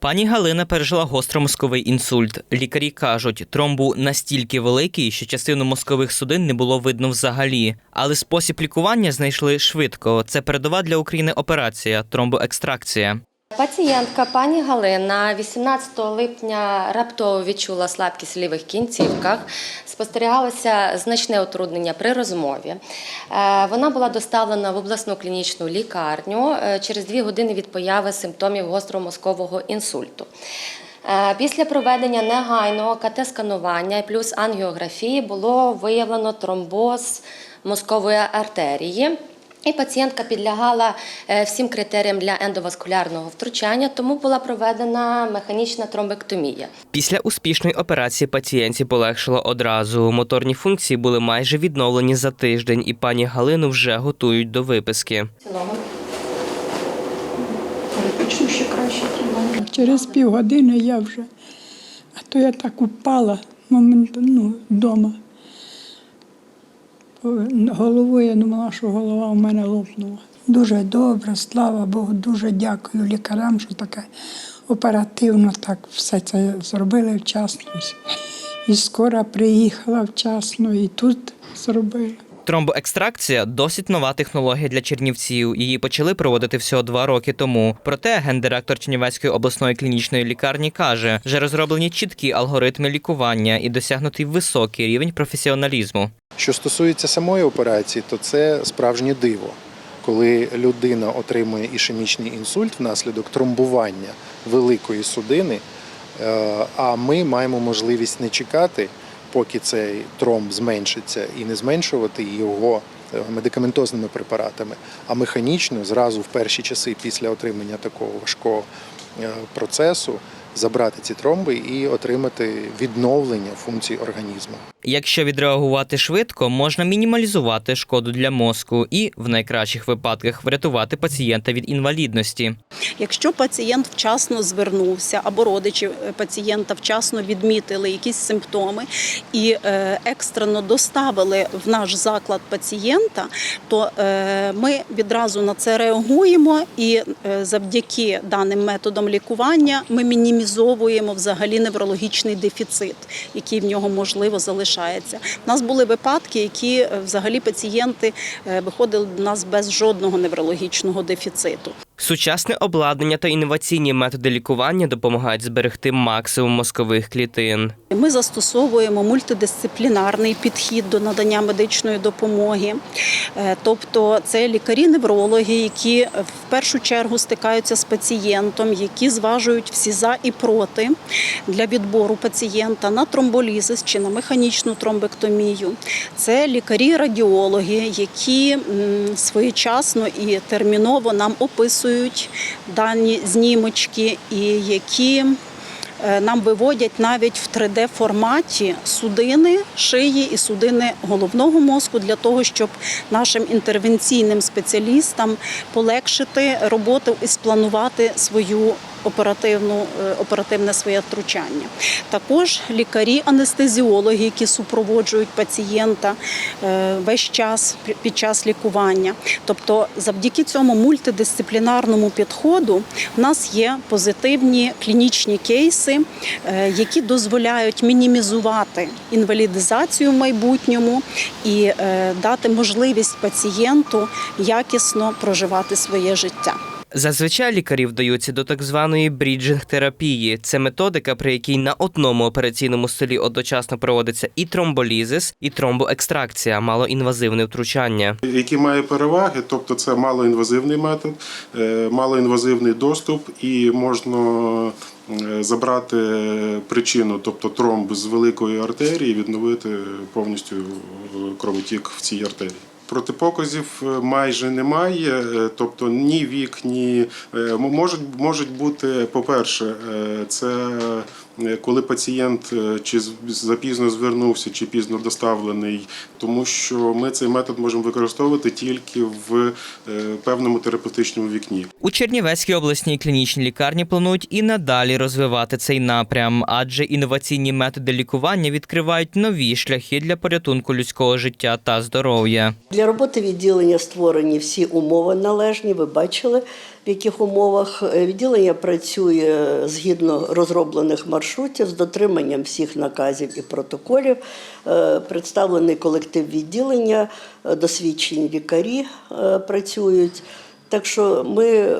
Пані Галина пережила гостромозковий інсульт. Лікарі кажуть, тромб був настільки великий, що частину мозкових судин не було видно взагалі. Але спосіб лікування знайшли швидко. Це передова для України операція тромбоекстракція. Пацієнтка пані Галина 18 липня раптово відчула слабкість в лівих кінцівках, спостерігалося значне утруднення при розмові. Е, Вона була доставлена в обласну клінічну лікарню е, через дві години від появи симптомів гостромозкового інсульту. Е, Після проведення негайного КТ-сканування плюс ангіографії було виявлено тромбоз мозкової артерії. І пацієнтка підлягала е, всім критеріям для ендоваскулярного втручання, тому була проведена механічна тромбектомія. Після успішної операції пацієнтці полегшило одразу. Моторні функції були майже відновлені за тиждень, і пані Галину вже готують до виписки. Точно ще краще. Через півгодини я вже, а то я так упала моментально ну, вдома. Головою я думала, що голова у мене лопнула. Дуже добре, слава Богу, дуже дякую лікарям, що таке оперативно так все це зробили вчасно. І скоро приїхала вчасно, і тут зробили. Тромбоекстракція досить нова технологія для чернівців. Її почали проводити всього два роки тому. Проте гендиректор Чернівецької обласної клінічної лікарні каже, вже розроблені чіткі алгоритми лікування і досягнутий високий рівень професіоналізму. Що стосується самої операції, то це справжнє диво, коли людина отримує ішемічний інсульт внаслідок тромбування великої судини, е, а ми маємо можливість не чекати, поки цей тромб зменшиться, і не зменшувати його е, медикаментозними препаратами, а механічно зразу в перші часи після отримання такого важкого е, процесу забрати ці тромби і отримати відновлення функцій організму. Якщо відреагувати швидко, можна мінімалізувати шкоду для мозку і, в найкращих випадках, врятувати пацієнта від інвалідності. Якщо пацієнт вчасно звернувся або родичі е, пацієнта вчасно відмітили якісь симптоми і е, екстрено доставили в наш заклад пацієнта, то е, ми відразу на це реагуємо і завдяки даним методам лікування ми мінімізовуємо взагалі неврологічний дефіцит, який в нього можливо залишається. У нас були випадки, які е, взагалі пацієнти е, виходили до нас без жодного неврологічного дефіциту. Сучасне обладнання та інноваційні методи лікування допомагають зберегти максимум мозкових клітин. Ми застосовуємо мультидисциплінарний підхід до надання медичної допомоги. Е, Тобто це лікарі-неврологи, які в першу чергу стикаються з пацієнтом, які зважують всі за і проти для відбору пацієнта на тромболізис чи на механічну тромбектомію. Це лікарі-радіологи, які своєчасно і терміново нам описують дані знімочки, і які е, нам виводять навіть в 3D форматі судини шиї і судини головного мозку для того, щоб нашим інтервенційним спеціалістам полегшити роботу і спланувати свою. Оперативну е, оперативне своє втручання. Також лікарі-анестезіологи, які супроводжують пацієнта е, весь час пі- під час лікування. Тобто, завдяки цьому мультидисциплінарному підходу в нас є позитивні клінічні кейси, е, які дозволяють мінімізувати інвалідизацію в майбутньому і дати можливість пацієнту якісно проживати своє життя. Зазвичай лікарі вдаються до так званої бріджинг-терапії. Це методика, при якій на одному операційному столі одночасно проводиться і тромболізис, і тромбоекстракція, малоінвазивне втручання. які має переваги, тобто це малоінвазивний метод, е, малоінвазивний доступ, і можна е, забрати причину, тобто тромб з великої артерії, відновити повністю е, кровотік в цій артерії. Протипоказів е, майже немає, е, тобто ні вік, ні е, можуть, можуть бути, по-перше, це коли пацієнт чи запізно звернувся, чи пізно доставлений, тому що ми цей метод можемо використовувати тільки в певному терапевтичному вікні. У Чернівецькій обласній клінічній лікарні планують і надалі розвивати цей напрям, адже інноваційні методи лікування відкривають нові шляхи для порятунку людського життя та здоров'я. Для роботи відділення створені всі умови належні. Ви бачили, в яких умовах Е, відділення працює згідно розроблених маршрутів з дотриманням всіх наказів і протоколів. Е, Представлений колектив відділення, е, досвідчені лікарі працюють. Так що ми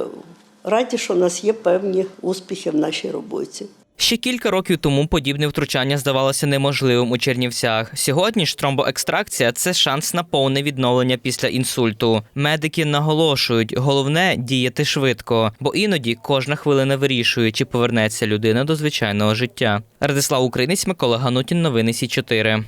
раді, що в нас є певні успіхи в нашій роботі. Ще кілька років тому подібне втручання здавалося неможливим у Чернівцях. Сьогодні ж тромбоекстракція це шанс на повне відновлення після інсульту. Медики наголошують, головне діяти швидко, бо іноді кожна хвилина вирішує, чи повернеться людина до звичайного життя. Радислав Українець, Микола Ганутін, новини Сі 4